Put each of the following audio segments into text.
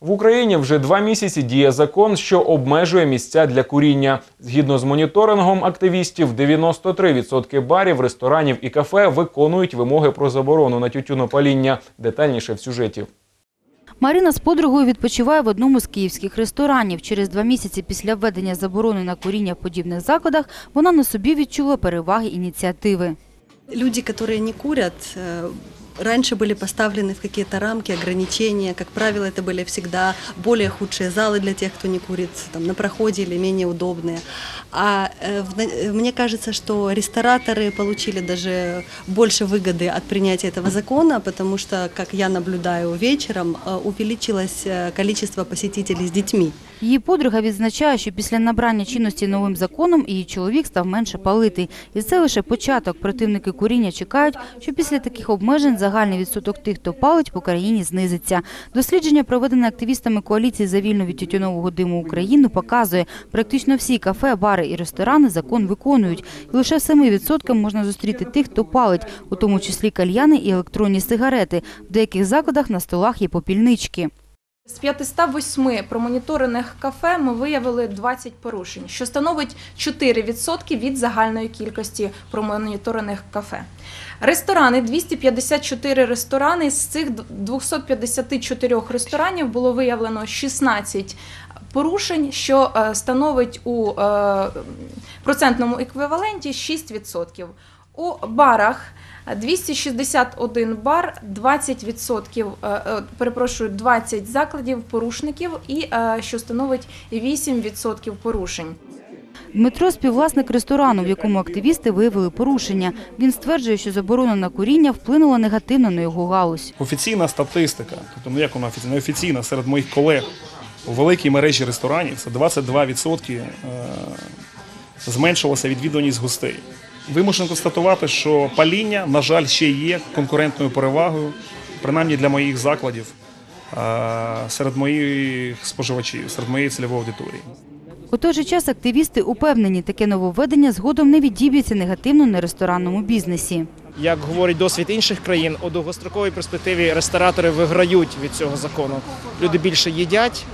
В Україні вже два місяці діє закон, що обмежує місця для куріння. Згідно з моніторингом активістів, 93% барів, ресторанів і кафе виконують вимоги про заборону на тютюнопаління. Детальніше в сюжеті. Марина з подругою відпочиває в одному з київських ресторанів. Через два місяці після введення заборони на куріння в подібних закладах вона на собі відчула переваги ініціативи. Люди, которые не курят, раньше были поставлены в какие-то рамки, ограничения. Как правило, это были всегда более худшие залы для тех, кто не курит, там, на проходе или менее удобные. А э, в на- э, мне кажется, что рестораторы получили даже больше выгоды от принятия этого закона, потому что, как я наблюдаю вечером, э, увеличилось э, количество посетителей с детьми. Її подруга відзначає, що після набрання чинності новим законом її чоловік став менше палити. І це лише початок. Противники куріння чекають, що після таких обмежень загальний відсоток тих, хто палить, по країні знизиться. Дослідження, проведене активістами коаліції за вільну від тютюнового диму Україну, показує, практично всі кафе, бари і ресторани закон виконують. І лише 7% можна зустріти тих, хто палить, у тому числі кальяни і електронні сигарети. В деяких закладах на столах є попільнички. З 508 промоніторених кафе ми виявили 20 порушень, що становить 4% від загальної кількості промоніторених кафе. Ресторани 254 ресторани. З цих 254 ресторанів було виявлено 16 порушень, що е, становить у е, процентному еквіваленті 6%. У барах 261 бар, 20%, е, е, перепрошую, 20 закладів порушників і е, що становить 8% порушень. Дмитро – співвласник ресторану, в якому активісти виявили порушення. Він стверджує, що заборона на куріння вплинула негативно на його галузь. Офіційна статистика, тобто ну як вона офіційна, неофіційна серед моїх колег у великій мережі ресторанів це 22% е, зменшилася відвідуваність гостей. Вимушено констатувати, що паління, на жаль, ще є конкурентною перевагою, принаймні для моїх закладів, е, серед моїх споживачів, серед моєї цільової аудиторії. У той же час активісти упевнені, таке нововведення згодом не відіб'ється негативно на ресторанному бізнесі. Як говорить досвід інших країн, у довгостроковій перспективі ресторатори виграють від цього закону. Люди більше їдять,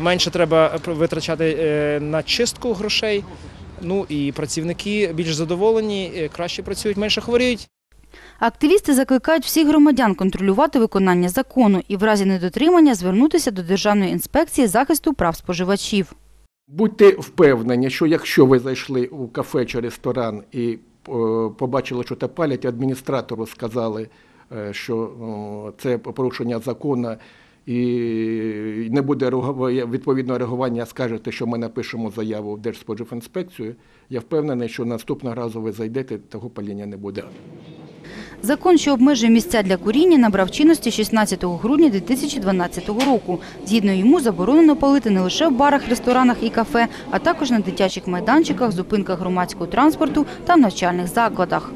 менше треба витрачати е, на чистку грошей. Ну і працівники більш задоволені, е, краще працюють, менше хворіють. Активісти закликають всіх громадян контролювати виконання закону і в разі недотримання звернутися до Державної інспекції захисту прав споживачів. Будьте впевнені, що якщо ви зайшли у кафе чи ресторан і е, побачили, що те палять, адміністратору сказали, е, що це порушення закону і не буде відповідного реагування, скажете, що ми напишемо заяву в Держспоживінспекцію, я впевнений, що наступного разу ви зайдете, того паління не буде. Закон, що обмежує місця для куріння, набрав чинності 16 грудня 2012 року. Згідно йому заборонено палити не лише в барах, ресторанах і кафе, а також на дитячих майданчиках, зупинках громадського транспорту та навчальних закладах.